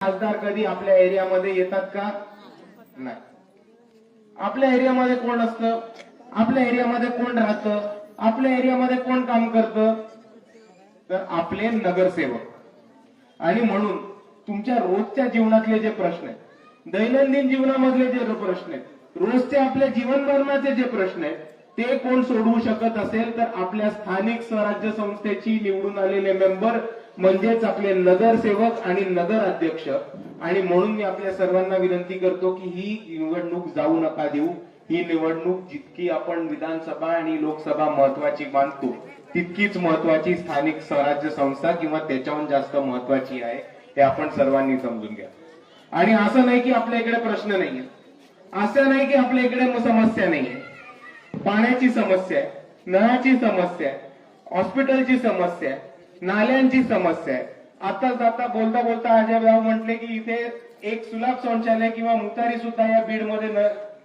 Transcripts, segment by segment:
खासदार कधी आपल्या एरियामध्ये येतात का? नाही. आपल्या एरियामध्ये कोण असतं? आपल्या एरियामध्ये कोण राहतं? आपल्या एरियामध्ये कोण काम करतं? तर आपले नगरसेवक. आणि म्हणून तुमच्या रोजच्या जीवनातले जे प्रश्न आहेत दैनंदिन जीवनामधले जे प्रश्न आहेत रोजचे आपल्या जीवनभरणाचे जे प्रश्न आहेत ते कोण सोडवू शकत असेल तर आपल्या स्थानिक स्वराज्य संस्थेची निवडून आलेले मेंबर म्हणजेच आपले नगरसेवक आणि नगर अध्यक्ष. आणि म्हणून मी आपल्या सर्वांना विनंती करतो की ही निवडणूक जाऊ नका देऊ. ही निवडणूक जितकी आपण विधानसभा आणि लोकसभा महत्वाची मानतो तितकीच महत्वाची स्थानिक स्वराज्य संस्था किंवा त्याच्याहून जास्त महत्वाची आहे हे आपण सर्वांनी समजून घ्या. आणि असं नाही की आपल्या इकडे प्रश्न नाहीये. असं नाही की आपल्या इकडे समस्या नाहीये. पाण्याची समस्या आहे नळाची समस्या आहे हॉस्पिटलची समस्या आहे नाल्यांची समस्या आहे. आता जाता बोलता बोलता अजय भाऊ म्हटले की इथे एक सुलभ शौचालय किंवा मुतारी सुद्धा या बीडमध्ये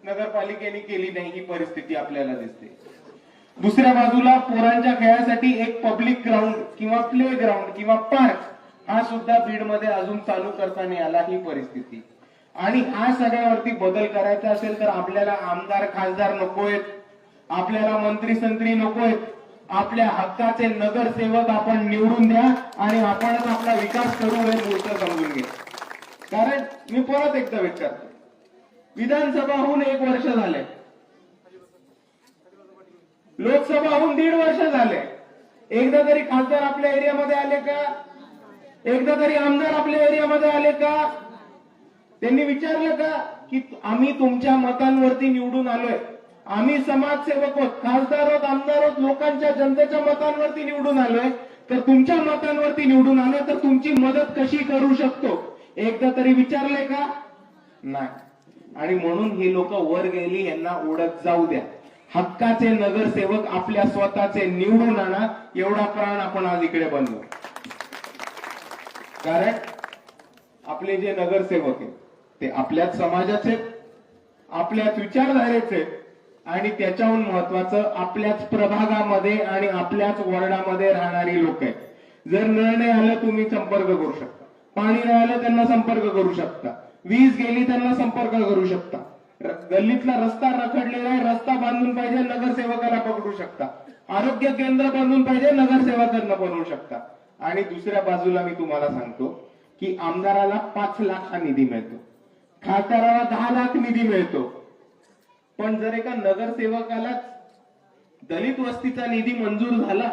नगरपालिकेने केली नाही ही परिस्थिती आपल्याला दिसते. दुसऱ्या बाजूला पोरांच्या खेळासाठी एक पब्लिक ग्राउंड किंवा प्ले ग्राउंड किंवा पार्क हा सुद्धा बीडमध्ये अजून चालू करता नाही आला ही परिस्थिती. आणि हा सगळ्यावरती बदल करायचा असेल तर आपल्याला आमदार खासदार नकोयत. आपल्याला मंत्री संत्री नकोयत. आपल्या हक्काचे नगरसेवक आपण निवडून द्या आणि आपणच आपला विकास करू हे मूर्त समजून घ्या. कारण मी परत एकदा विचारतो विधानसभा होऊन एक वर्ष झाले लोकसभा होऊन दीड वर्ष झाले एकदा तरी खासदार आपल्या एरियामध्ये आले का? एकदा तरी आमदार आपल्या एरियामध्ये आले का? त्यांनी विचारलं का? की आम्ही तुमच्या मतांवरती निवडून आलोय. आम्ही समाजसेवक आहोत खासदार आहोत आमदार आहोत लोकांच्या जनतेच्या मतांवरती निवडून आलोय. तर तुमच्या मतांवरती निवडून आलोय तर तुमची मदत कशी करू शकतो? एकदा तरी विचारले का? नाही. आणि म्हणून ही लोक वर गेली यांना ओळख जाऊ द्या. हक्काचे नगरसेवक आपल्या स्वतःचे निवडून आणा एवढा प्राण आपण आज इकडे बनलो. कारण आपले जे नगरसेवक आहेत ते आपल्याच समाजाचे आपल्याच विचारधारेचे आहेत. आणि त्याच्याहून महत्वाचं आपल्याच प्रभागामध्ये आणि आपल्याच वॉर्डामध्ये राहणारी लोक आहेत. जर नळ नाही आलं तुम्ही संपर्क करू शकता. पाणी नाही आलं त्यांना संपर्क करू शकता. वीज गेली त्यांना संपर्क करू शकता. गल्लीतला रस्ता रखडलेला आहे रस्ता बांधून पाहिजे नगरसेवकाला पकडू शकता. आरोग्य केंद्र बांधून पाहिजे नगरसेवकांना बनवू शकता. आणि दुसऱ्या बाजूला मी तुम्हाला सांगतो की आमदाराला पाच लाख हा निधी मिळतो. खासदाराला दहा लाख निधी मिळतो. पण जर एका नगरसेवकाला दलित वस्तीचा निधी मंजूर झाला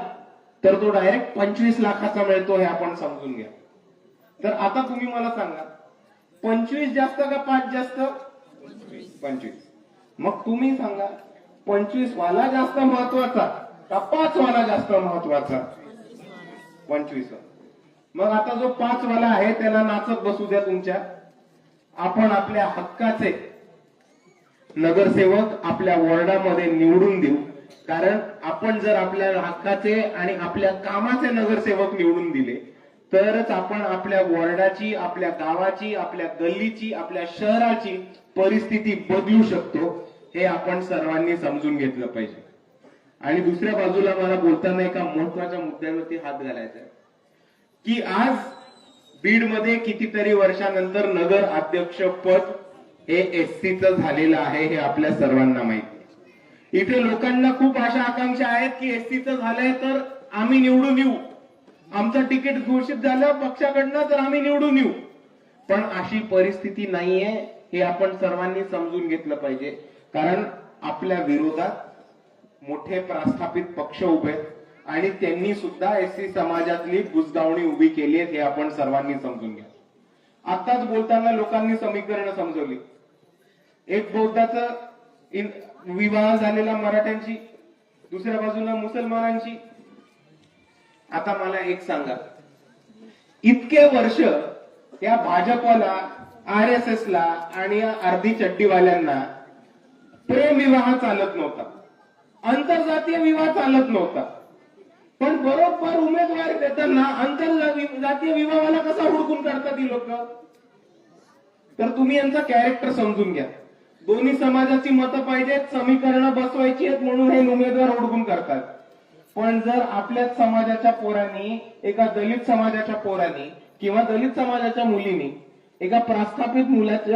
तर तो डायरेक्ट पंचवीस लाखाचा मिळतो हे आपण समजून घ्या. तर आता तुम्ही मला सांगा पंचवीस जास्त का पाच जास्त? पंचवीस. मग तुम्ही सांगा पंचवीस वाला जास्त महत्त्वाचा का पाच वाला जास्त महत्त्वाचा? पंचवीस मग आता जो पाच वाला आहे त्याला नाचत बसू द्या तुमच्या. आपण आपल्या हक्काचे नगरसेवक आपल्या वॉर्डामध्ये निवडून देऊ. कारण आपण जर आपल्या हक्काचे आणि आपल्या कामाचे नगरसेवक निवडून दिले तरच आपण आपल्या वॉर्डाची आपल्या गावाची आपल्या गल्लीची आपल्या शहराची परिस्थिती बदलू शकतो हे आपण सर्वांनी समजून घेतलं पाहिजे. आणि दुसऱ्या बाजूला मला बोलताना एका महत्त्वाच्या मुद्द्यावरती हात घालायचा की आज बीडमध्ये कितीतरी वर्षानंतर नगर अध्यक्ष पद हे एससीच झालेलं आहे हे आपल्या सर्वांना माहिती आहे. इथे लोकांना खूप अशा आकांक्षा आहेत की एससीच झालंय तर आम्ही निवडून येऊ. आमचं तिकीट घोषित झालं पक्षाकडनं तर आम्ही निवडून येऊ. पण अशी परिस्थिती नाहीये हे आपण सर्वांनी समजून घेतलं पाहिजे. कारण आपल्या विरोधात मोठे प्रस्थापित पक्ष उभे आहेत आणि त्यांनी सुद्धा एससी समाजातली बुजगावणी उभी केली आहे हे आपण सर्वांनी समजून घ्या. आताच बोलताना लोकांनी समीकरण समजवली. एक बौद्धाचं विवाह झालेला मराठ्यांची दुसऱ्या बाजूला मुसलमानांची. आता मला एक सांगा. इतके वर्ष या भाजपला आर एस एस ला आणि अर्धी चड्डीवाल्यांना प्रेम विवाह चालत नव्हता. आंतरजातीय विवाह चालत नव्हता. पण बरोबर उमेदवार देताना आंतरजातीय विवाहाला कसा हुडकून काढतात ही लोक? तर तुम्ही यांचा कॅरेक्टर समजून घ्या. दोन्ही समाजाची मतं पाहिजेत समीकरणं बसवायची आहेत म्हणून हे उमेदवार हुडकून करतात पण जर आपल्याच समाजाच्या पोरांनी एका दलित समाजाच्या पोरांनी किंवा दलित समाजाच्या मुलींनी एका प्रस्थापित मुलाच्या